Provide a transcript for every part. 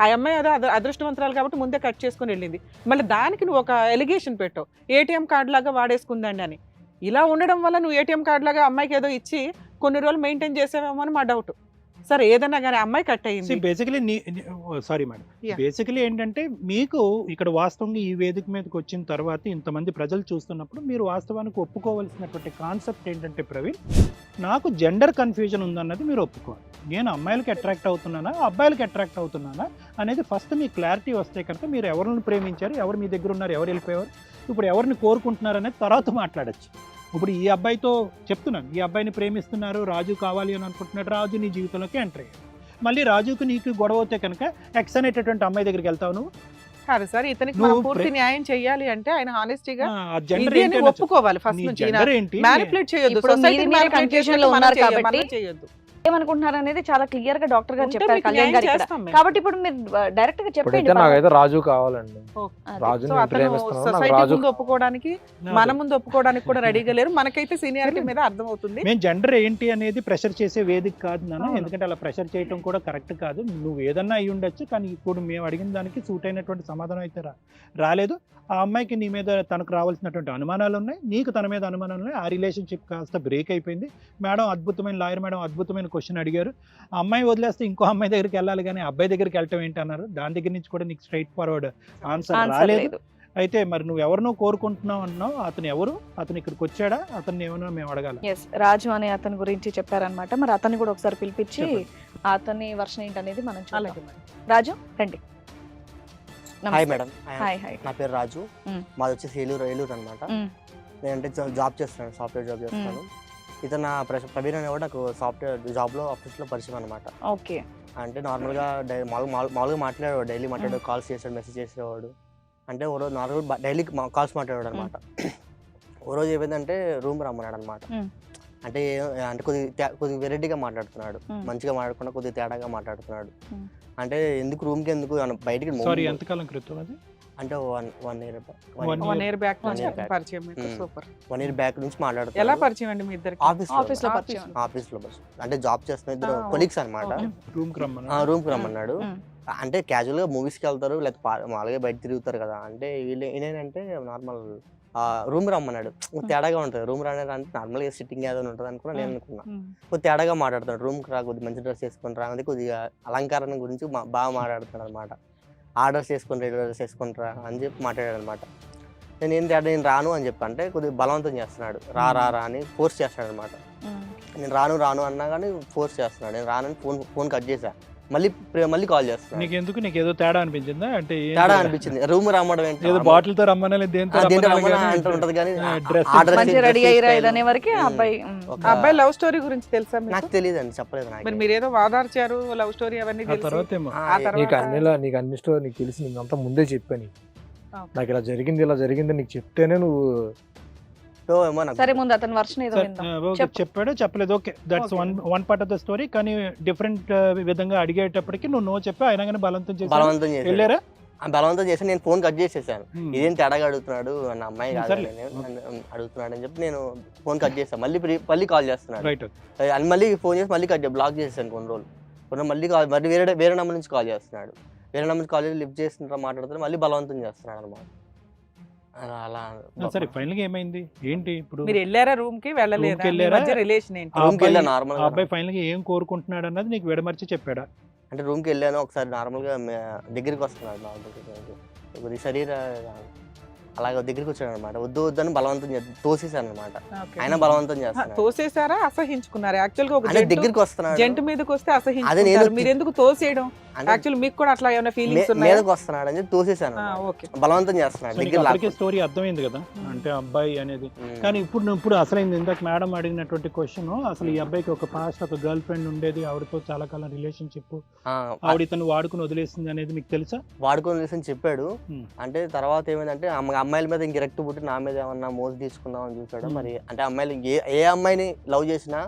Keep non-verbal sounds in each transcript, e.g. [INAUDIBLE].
ఆ అమ్మాయి అదో అద- అదృష్టవంతురాలు కాబట్టి ముందే కట్ చేసుకుని వెళ్ళింది. మళ్ళీ దానికి నువ్వు ఒక ఎలిగేషన్ పెట్టావు. ఏటీఎం కార్డు లాగా వాడేసుకుందండి అని. ఇలా ఉండడం వల్ల నువ్వు ఏటీఎం కార్డు లాగా అమ్మాయికి ఏదో ఇచ్చి కొన్ని రోజులు మెయింటైన్ చేసావేమో అని మా డౌట్ సరే ఏదన్నా కానీ అమ్మాయి కట్ అయ్యింది బేసికలీ సారీ మేడం. బేసికలీ ఏంటంటే మీకు ఇక్కడ వాస్తవంగా ఈ వేదిక మీదకి వచ్చిన తర్వాత ఇంతమంది ప్రజలు చూస్తున్నప్పుడు మీరు వాస్తవానికి ఒప్పుకోవాల్సినటువంటి కాన్సెప్ట్ ఏంటంటే ప్రవీణ్ నాకు జెండర్ కన్ఫ్యూజన్ ఉందన్నది మీరు ఒప్పుకోవాలి. నేను అమ్మాయిలకి అట్రాక్ట్ అవుతున్నానా? అబ్బాయిలకి అట్రాక్ట్ అవుతున్నానా? అనేది ఫస్ట్ మీ క్లారిటీ వస్తే కనుక మీరు ఎవరిని ప్రేమించారు? ఎవరు మీ దగ్గర ఉన్నారు? ఎవరు వెళ్ళిపోయారు? ఇప్పుడు ఎవరిని కోరుకుంటున్నారు అనేది తర్వాత మాట్లాడచ్చు. ఇప్పుడు ఈ అబ్బాయితో చెప్తున్నాను. ఈ అబ్బాయిని ప్రేమిస్తున్నారు రాజు కావాలి అని అనుకుంటున్నాడు రాజు నీ జీవితంలోకి ఎంటర్ అయ్యాడు. మళ్ళీ రాజుకు నీకు గొడవ అవుతే కనుక ఎక్స్ అనేటటువంటి అమ్మాయి దగ్గరికి వెళ్తావు నువ్వు? కాదు సార్ ఇతనికి మనం పూర్తి ప్రే- న్యాయం చెయ్యాలి అంటే ఆయన హానెస్టీగా. ఒప్పుకోవాలి. ఫస్ట్ నుంచి మ్యానిపులేట్ చేయొద్దు. కాబట్టి చేయొద్దు. ఏమనుకుంటున్నారు అనేది చాలా క్లియర్గా డాక్టర్ గారు చెప్పారు కళ్యాణ్ గారు. కాబట్టి ఇప్పుడు మీరు డైరెక్ట్గా చెప్పండి నాకైతే రాజు కావాలండి. రాజు ఒప్పుకోవడానికి మన ముందు ఒప్పుకోవడానికి కూడా రెడీగా లేరు. మనకైతే సీనియారిటీ మీద అర్థం అవుతుంది మేము జెండర్ ఏంటి అనేది ప్రెషర్ చేసే వేదిక కాదు నాన్న. ఎందుకంటే అలా ప్రెషర్ చేయటం కూడా కరెక్ట్ కాదు. నువ్వు ఏదన్నా అయి ఉండొచ్చు కానీ ఇప్పుడు మేము అడిగిన దానికి సూట్ అయినటువంటి సమాధానం అయితే రా రాలేదు. ఆ అమ్మాయికి నీ మీద తనకు రావాల్సినటువంటి అనుమానాలు ఉన్నాయి. నీకు తన మీద అనుమానాలు ఉన్నాయి. ఆ రిలేషన్షిప్ కాస్త బ్రేక్ అయిపోయింది. మేడం అద్భుతమైన లాయర్ మేడం అద్భుతమైన క్వశ్చన్ అడిగారు. ఆ అమ్మాయి వదిలేస్తే ఇంకో అమ్మాయి దగ్గరికి వెళ్ళాలి కానీ అబ్బాయి దగ్గరికి వెళ్ళటం ఏంటి అన్నారు. దాని దగ్గర నుంచి కూడా నీకు స్ట్రైట్ ఫార్వర్డ్ ఆన్సర్ ఆన్సర్ రాలేదు. లేదు. అయితే మరి నువ్వు ఎవరినో కోరుకుంటున్నావు అంటున్నావు అతను ఎవరు? అతను ఇక్కడికి వచ్చాడా? అతన్ని ఏమన్నా మేము అడగాలి? ఎస్ రాజు అనే అతని గురించి చెప్పారనమాట మరి అతన్ని కూడా ఒకసారి పిలిపించి. అతని వర్షన్ ఏంటనేది మనం మేడం. రాజు రండి. హాయ్ మేడం హాయ్ హాయ్ నా పేరు రాజు. మాది వచ్చేసి ఏలూరు ఏలూరు అనమాట. నేనంటే జాబ్ చేస్తున్నాను సాఫ్ట్వేర్ జాబ్ చేస్తాను ఇతను నా ప్ర- ప్రవీణ్ అనేవాడు నాకు సాఫ్ట్వేర్ జాబ్లో ఆఫీస్లో పరిచయం అనమాట ఓకే. అంటే నార్మల్గా డై మామూలుగా మామూలు- మామూలుగా మాట్లాడేవాడు డైలీ మాట్లాడే కాల్స్ చేసాడు మెసేజ్ చేసేవాడు. అంటే ఓ రోజు నార్మల్ డైలీ కాల్స్ మాట్లాడేవాడు అనమాట [CLEARS THROAT] ఓ రోజు ఏమైందంటే రూమ్ రమ్మన్నాడు అనమాట. అంటే ఏ- అంటే కొద్ది తే- కొద్దిగా వెరైటీగా మాట్లాడుతున్నాడు. మంచిగా మాట్లాడకుండా కొద్దిగా తేడాగా మాట్లాడుతున్నాడు. అంటే ఎందుకు రూమ్కి ఎందుకు అన- బయటికి సారీ ఎంతకాలం క్రితం అది? అంటే one one year one year back నుంచి. పరిచయం మీకు మ్మ్. సూపర్. వన్ ఇయర్ బ్యాక్ నుంచి ఎలా మాట్లాడుతున్నాడు పరిచయం అండి మీ ఇద్దరికి? ఆఫీస్ ఆఫీస్లో పరిచయం. ఆఫీస్లో బస్ అంటే జాబ్ చేస్తున్న ఇద్దరు కొలీగ్స్ అనమాట. రూమ్కి రమ్మన్నా ఆ రూమ్కి రమ్మన్నాడు. మ్మ్. అంటే క్యాజువల్గా మూవీస్కి వెళ్తారు లేకపోతే మామూలుగా బయట తిరుగుతారు కదా. అంటే వీళ్ళు ఏంటంటే నార్మల్ రూమ్ రమ్మన్నాడు. కొంచెం తేడాగా ఉంటుంది. రూమ్ రానే అంటే నార్మల్గా సిట్టింగ్ ఏదో ఉంటుంది అనుకున్నా నేను అనుకున్నా. కొద్ది తేడాగా మాట్లాడుతున్నాడు. రూమ్కి రా కొద్ది మంచి డ్రెస్ వేసుకొని రా అనేది కొద్దిగా అలంకరణ గురించి బాగా మాట్లాడుతున్నాడు అనమాట ఆర్డర్స్ చేసుకొని రెడీ డ్రెస్ వేసుకుంటారా అని చెప్పి మాట్లాడాడు అనమాట నేను ఏం తేడా నేను రాను అని చెప్పి అంటే కొద్దిగా బలవంతం చేస్తున్నాడు. రా రా రా అని ఫోర్స్ చేస్తాడు అనమాట. నేను రాను రాను అన్నా కానీ ఫోర్స్ చేస్తున్నాడు. నేను రానని ఫోన్ ఫోన్ కట్ చేశా. మళ్ళీ మళ్ళీ కాల్ చేస్తున్నాడు నీకు ఎందుకు నీకు ఏదో తేడా అనిపించిందా? అంటే తేడా? అనిపించింది. రూమ్ రమ్మడం ఏంటి? ఏదో బాటిల్తో దేంతో దీంతో రమ్మని కానీ అంటూ ఉంటది కానీ dress రెడీ అయ్యి style. అనే వరకు. అబ్బాయి అబ్బాయి లవ్ స్టోరీ గురించి తెలుసా మీకు? నాకు తెలియదు అండి చెప్పలేదు మరి నాకు. మీరు ఏదో వాదార్చారు లవ్ స్టోరీ అవన్నీ తర్వాత నీకు అన్నిలా నీకు అన్ని స్టోరీ నీకు తెలిసి నీకు అంతా ముందే చెప్పాను. నాకు ఇలా జరిగింది ఇలా జరిగింది నీకు చెప్తేనే నువ్వు సో ఏమో నాకు సరే ముందు అతని వర్షన్ ఏదో విందాం. చెప్పు. చెప్పాడు చెప్పలేదు. Okay that's Okay. One one part of the story కానీ డిఫరెంట్ విధంగా అడిగేటప్పటికి నువ్వు నో చెప్పి ఆయన కానీ బలవంతం చేసి బలవంతం చేశాడు. వెళ్ళారా? ఆ బలవంతం చేసి నేను ఫోన్ కట్ చేసేసాను. Hmm. ఇదేం తేడాగా అడుగుతున్నాడు? అన్న అమ్మాయి కాదు సర్లే. నేను నన్ను అడుగుతున్నాడు అని చెప్పి నేను ఫోన్ కట్ చేశాను. మళ్ళీ ప్రి- మళ్ళీ కాల్ చేస్తున్నాడు. రైట్ అని మళ్ళీ ఫోన్ చేసి మళ్ళీ కట్ బ్లాక్ చేశాను కొన్ని రోజులు. కొన్ని మళ్ళీ కాల్ మళ్ళీ వేరే వేరే నెంబర్ నుంచి కాల్ చేస్తున్నాడు. వేరే నెంబర్ నుంచి కాల్ చేసి లిఫ్ట్ చేస్తుంటా మాట్లాడుతున్నా మళ్ళీ బలవంతం చేస్తున్నాడు అనమాట అలా సరే ఫైనల్గా ఏమైంది? ఏంటి ఇప్పుడు? మీరు వెళ్ళారా రూమ్కి వెళ్ళలేదా కి రిలేషన్ ఏంటి? వెళ్ళా అబ్బాయి- నార్మల్ అబ్బాయి ఫైనల్గా ఏం కోరుకుంటున్నాడు అన్నది నీకు విడమర్చి చెప్పాడా? అంటే రూమ్కి వెళ్ళాను ఒకసారి నార్మల్గా దగ్గరికి వస్తున్నాడు నా దగ్గరికి. శరీర అలాగే దగ్గరికి వచ్చాడు అనమాట వద్దు వద్దని బలవంతం తోసేసాను అనమాట. ఆయన బలవంతం ఆ, చేస్తున్నాడు. తోసేసారా? అసహించుకున్నారు? యాక్చువల్గా ఒక జంటు- దగ్గరికి వస్తున్నాడు. జంటు మీదకి వస్తే నేను- మీరు ఎందుకు తోసేయడం? యాక్చువల్ మీకు కూడా అట్లా ఏమైనా ఫీలింగ్స్ ఉన్నాయా మీదకి వస్తున్నాడు అని చెప్పి తోసేసాను ఆ, అన్నమాట. ఓకే బలవంతం చేస్తున్నాడు దగ్గర స్టోరీ అర్థమైంది కదా అంటే అబ్బాయి అనేది ఉమ్. కానీ ఇప్పుడు ఇప్పుడు అసలైంది ఇందాక మేడం అడిగినటువంటి క్వశ్చన్ అసలు ఈ అబ్బాయికి ఒక పాస్ట్ ఒక గర్ల్ ఫ్రెండ్ ఉండేది ఆవిడతో చాలా కాలం రిలేషన్షిప్ ఆ, ఆవిడ ఇతను వాడుకుని వదిలేసింది అనేది మీకు తెలుసా వాడుకొని తెలిసి చెప్పాడు ఉమ్. అంటే తర్వాత ఏమైందంటే అమ్మ- అమ్మాయిల మీద ఇంక రెక్ట్ పుట్టి నా మీద ఏమన్నా మోజు తీసుకుందాం అని చూసాడు. మరి అంటే అమ్మాయిలు ఏ ఏ అమ్మాయిని లవ్ చేసినా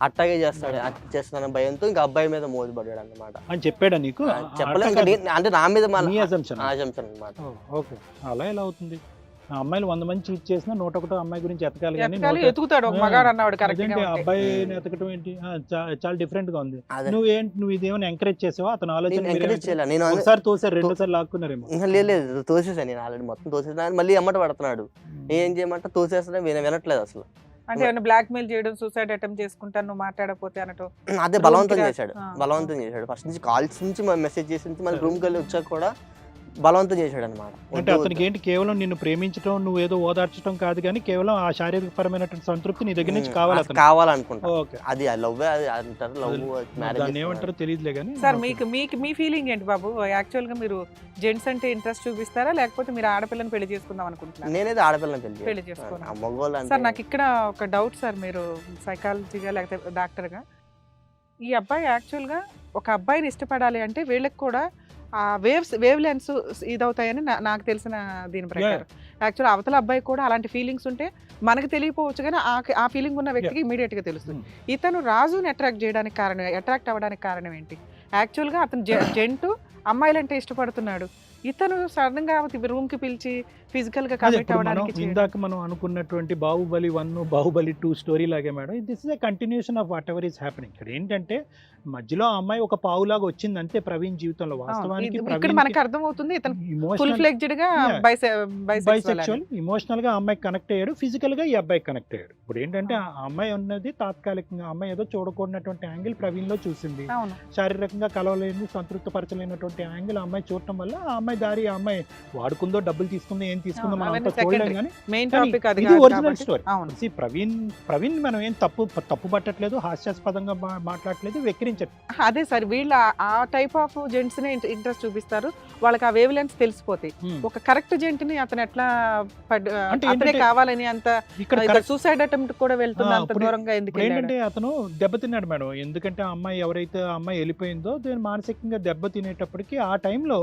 అట్టాగే చేస్తాడు. అట్ట చేస్తున్నాను భయంతో ఇంకా అబ్బాయి మీద మోజు పడ్డాడు అనమాట అని చెప్పాడా నీకు? చెప్పలేదు ఇంకా నేను- అంటే నా మీద. ఆశంసన్ అనమాట ఓకే. అలా ఎలా అవుతుంది? ఆ అమ్మాయిలు వంద మంది చీట్ చేసినా నూట ఒకటో అమ్మాయి గురించి ఎతకాలి కానీ ఎతుకుతాడు ఒక మగాడు అన్నాడు కరెక్ట్. అబ్బాయిని ఎతకటం ఏంటి? చాలా డిఫరెంట్గా ఉంది. అదే. నువ్వేంటి నువ్వు ఇదేమైనా ఎంకరేజ్ చేసావా? అతను ఆలోచన నేను ఎంకరేజ్ ఏమంటారు? చేయాలి. నేను ఒకసారి తోసారు రెండు సార్లు లాక్కున్నారేమో. లేదు లేదు తోసేసాను నేను ఆల్రెడీ మొత్తం తోసేసాను మళ్ళీ ఎమ్మట పడుతున్నాడు. ఏం చేయమంటే తోసేస్తున్నా విన వినట్లేదు అసలు. అంటే ఏమైనా బ్లాక్ మెయిల్ చేయడం సూసైడ్ అటెంప్ట్ చేసుకుంటాను నువ్వు మాట్లాడకపోతే అనటం. అదే బలవంతం చేశాడు. బలవంతం చేశాడు. ఫస్ట్ నుంచి కాల్స్ నుంచి మెసేజ్ చేసి మళ్ళీ రూమ్కి వెళ్ళి వచ్చాక కూడా బలవంతం చేశాడు అనమాట అంటే అతనికి ఏంటి? కేవలం నిన్ను ప్రేమించడం నువ్వు ఏదో ఓదార్చడం కాదు కానీ కేవలం ఆ శారీరకపరమైనటువంటి సంతృప్తి నీ దగ్గర నుంచి కావాలి కావాలనుకుంటా. ఓకే. అది లవ్ అది అంటారు లవ్ మ్యారేజ్ ఏమంటారో తెలియదులే కానీ సార్ మీకు మీకు మీ ఫీలింగ్ ఏంటి బాబు? యాక్చువల్గా మీరు జెంట్స్ అంటే ఇంట్రెస్ట్ చూపిస్తారా? లేకపోతే మీరు ఆడపిల్లని పెళ్ళి చేసుకుందాం అనుకుంటున్నారా? నేనైతే ఆడపిల్లని పెళ్ళి పెళ్ళి. చేసుకోవాలి. మగవాళ్ళు సార్ నాకు ఇక్కడ ఒక డౌట్ సార్ మీరు సైకాలజీగా లేకపోతే డాక్టర్గా ఈ అబ్బాయి యాక్చువల్గా ఒక అబ్బాయిని ఇష్టపడాలి అంటే వీళ్ళకి కూడా వేవ్స్ వేవ్ లెన్స్ ఇదవుతాయని నాకు తెలిసిన దీని ప్రకారం. యాక్చువల్ అవతల అబ్బాయి కూడా అలాంటి ఫీలింగ్స్ ఉంటే మనకు తెలియపోవచ్చు కానీ ఆ ఆ ఫీలింగ్ ఉన్న వ్యక్తికి ఇమీడియట్గా తెలుస్తుంది. ఇతను రాజుని అట్రాక్ట్ చేయడానికి కారణం అట్రాక్ట్ అవ్వడానికి కారణం ఏంటి? యాక్చువల్గా అతను జంటు [COUGHS] అమ్మాయిలంటే ఇష్టపడుతున్నాడు. ఇతను సడన్గా రూమ్కి పిలిచి ఫిజికల్గా కమిట్ చేయడం. ఇందాక మనం అనుకున్నటువంటి Baahubali one Baahubali two story లాగే madam this is a continuation of whatever is happening ఇక్కడ ఏంటంటే మధ్యలో ఆ అమ్మాయి ఒక పావులాగా వచ్చింది అంతే ప్రవీణ్ జీవితంలో. వాస్తవానికి ఇక్కడ మనకు అర్థమవుతుంది ఇతను ఫుల్ ఇమోషనల్ ఫ్లెడ్జ్డ్గా. బైసెక్చువల్ ఇమోషనల్గా అమ్మాయి కనెక్ట్ అయ్యాడు ఫిజికల్గా ఈ అబ్బాయి కనెక్ట్ అయ్యాడు ఇప్పుడు ఏంటంటే ఆ అమ్మాయి ఉన్నది తాత్కాలికంగా అమ్మాయి ఏదో చూడకూడనటువంటి యాంగిల్ ప్రవీణ్లో చూసింది శారీరకంగా కలవలేని సంతృప్తపరచలేనటువంటి యాంగిల్ ఆ అమ్మాయి చూడటం వల్ల ఆ అమ్మాయి దారి ఆ అమ్మాయి వాడుకుందో డబ్బులు తీసుకుందో ఏం తీసుకుందో మనం అంతా చూడలేం. కానీ ఇది ఒరిజినల్ స్టోరీ ప్రవీణ్ ప్రవీణ్ మనం ఏం తప్పు తప్పు పట్టట్లేదు హాస్యాస్పదంగా మాట్లాడట్లేదు వెక్కిరించట్లేదు. అదే సార్ వీళ్ళు ఆ- టైప్ ఆఫ్ జెంట్స్ని ఇంట్రెస్ట్ చూపిస్తారు. వాళ్ళకి ఆ వేవ్ లెన్స్ తెలిసిపోతాయి. ఒక కరెక్ట్ జెంట్ని అతను ఎట్లా అంటే కావాలని అంత ఇక్కడ సూసైడ్ అటెంప్ట్ కూడా వెళ్తుంది అంత దూరంగా ఎందుకు? ఏంటంటే అతను దెబ్బతిన్నాడు మేడం. ఎందుకంటే ఆ అమ్మాయి ఎవరైతే ఆ అమ్మాయి వెళ్ళిపోయిందో దీని మానసికంగా దెబ్బ తినేటప్పటికి ఆ టైంలో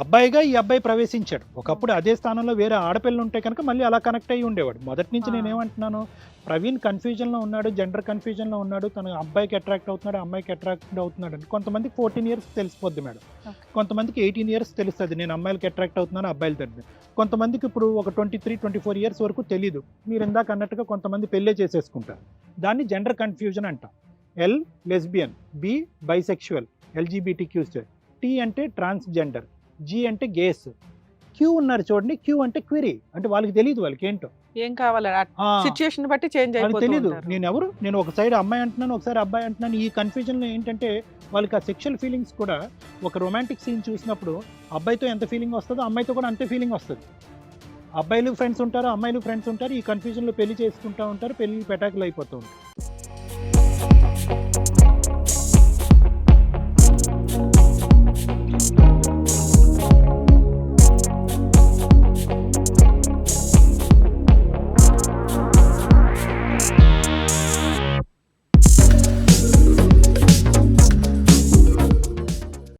అబ్బాయిగా ఈ అబ్బాయి ప్రవేశించాడు. ఒకప్పుడు అదే స్థానంలో వేరే ఆడపిల్లలు ఉంటే కనుక మళ్ళీ అలా కనెక్ట్ అయ్యి ఉండేవాడు. మొదటి నుంచి. నేనేమంటున్నాను ప్రవీణ్ కన్ఫ్యూజన్లో ఉన్నాడు జెండర్ కన్ఫ్యూజన్లో ఉన్నాడు తన అబ్బాయికి అట్రాక్ట్ అవుతున్నాడు అమ్మాయికి అట్రాక్ట్ అవుతున్నాడు అని. కొంతమందికి ఫోర్టీన్ ఇయర్స్ తెలిసిపోద్ది మేడం. కొంతమందికి ఎయిటీన్ ఇయర్స్ తెలుస్తుంది నేను అమ్మాయిలకి అట్రాక్ట్ అవుతున్నాను అబ్బాయిలు తెలియదు కొంతమందికి ఇప్పుడు ఒక twenty three twenty four years వరకు తెలియదు మీరు ఇందాక అన్నట్టుగా కొంతమంది పెళ్ళే చేసేసుకుంటారు. దాన్ని జెండర్ కన్ఫ్యూజన్ అంటాం. L lesbian B bisexual LGBT Qs T అంటే ట్రాన్స్జెండర్ జీ అంటే గేస్ క్యూ ఉన్నారు చూడండి క్యూ అంటే క్విరీ అంటే వాళ్ళకి తెలియదు వాళ్ళకి ఏంటో. ఏం కావాలి? ఆ, సిచ్యుయేషన్ బట్టి చేంజ్ తెలియదు. నేను ఎవరు? నేను ఒక సైడ్ అమ్మాయి అంటున్నాను ఒకసారి అబ్బాయి అంటున్నాను. ఈ కన్ఫ్యూజన్లో ఏంటంటే వాళ్ళకి ఆ సెక్షువల్ ఫీలింగ్స్ కూడా ఒక రొమాంటిక్ సీన్ చూసినప్పుడు అబ్బాయితో ఎంత ఫీలింగ్ వస్తుందో అమ్మాయితో కూడా అంతే ఫీలింగ్ వస్తుంది. అబ్బాయిలు ఫ్రెండ్స్ ఉంటారు అమ్మాయిలు ఫ్రెండ్స్ ఉంటారు. ఈ కన్ఫ్యూజన్లో పెళ్ళి చేసుకుంటూ ఉంటారు పెళ్ళి పెటాకులు అయిపోతూ ఉంటారు.